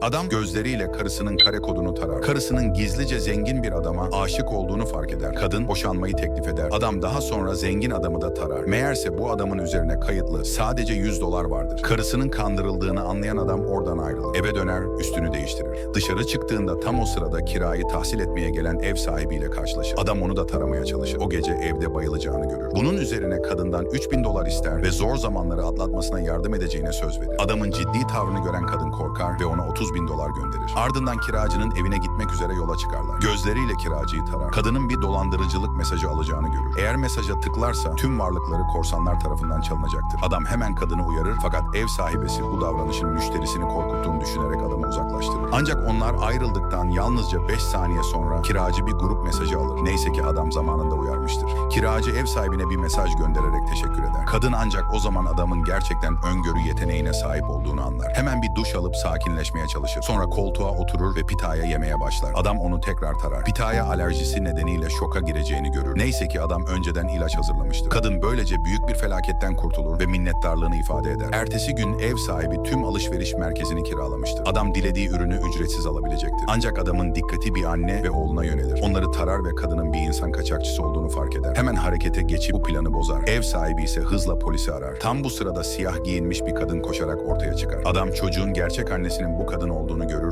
Adam gözleriyle karısının kare kodunu tarar. Karısının gizlice zengin bir adama aşık olduğunu fark eder. Kadın boşanmayı teklif eder. Adam daha sonra zengin adamı da tarar. Meğerse bu adamın üzerine kayıtlı sadece 100 dolar vardır. Karısının kandırıldığını anlayan adam oradan ayrılır. Eve döner, üstünü değiştirir. Dışarı çıktığında tam o sırada kirayı tahsil etmeye gelen ev sahibiyle karşılaşır. Adam onu da taramaya çalışır. O gece evde bayılacağını görür. Bunun üzerine kadından 3000 dolar ister ve zor zamanları atlatmasına yardım edeceğine söz verir. Adamın ciddi tavrını gören kadın korkar ve ona 30 bin dolar gönderir. Ardından kiracının evine gitmek üzere yola çıkarlar. Gözleriyle kiracıyı tarar. Kadının bir dolandırıcılık mesajı alacağını görür. Eğer mesaja tıklarsa tüm varlıkları korsanlar tarafından çalınacaktır. Adam hemen kadını uyarır fakat ev sahibesi bu davranışın müşterisini korkuttuğunu düşünerek adamı uzaklaştırır. Ancak onlar ayrıldıktan yalnızca 5 saniye sonra kiracı bir grup mesajı alır. Neyse ki adam zamanında uyarmıştır. Kiracı ev sahibine bir mesaj göndererek teşekkür eder. Kadın ancak o zaman adamın gerçekten öngörü yeteneğine sahip olduğunu anlar. Hemen bir duş alıp sakinleşmeye çalışır. Sonra koltuğa oturur ve pitaya yemeye başlar. Adam onu tekrar tarar. Pitaya alerjisi nedeniyle şoka gireceğini görür. Neyse ki adam önceden ilaç hazırlamıştır. Kadın böylece büyük bir felaketten kurtulur ve minnettarlığını ifade eder. Ertesi gün ev sahibi tüm alışveriş merkezini kiralamıştır. Adam dilediği ürünü ücretsiz alabilecektir. Ancak adamın dikkati bir anne ve oğluna yönelir. Onları tarar ve kadının bir insan kaçakçısı olduğunu fark eder. Hemen harekete geçip bu planı bozar. Ev sahibi ise hızla polisi arar. Tam bu sırada siyah giyinmiş bir kadın koşarak ortaya çıkar. Adam çocuğun gerçek annesinin bu kadın olduğunu görür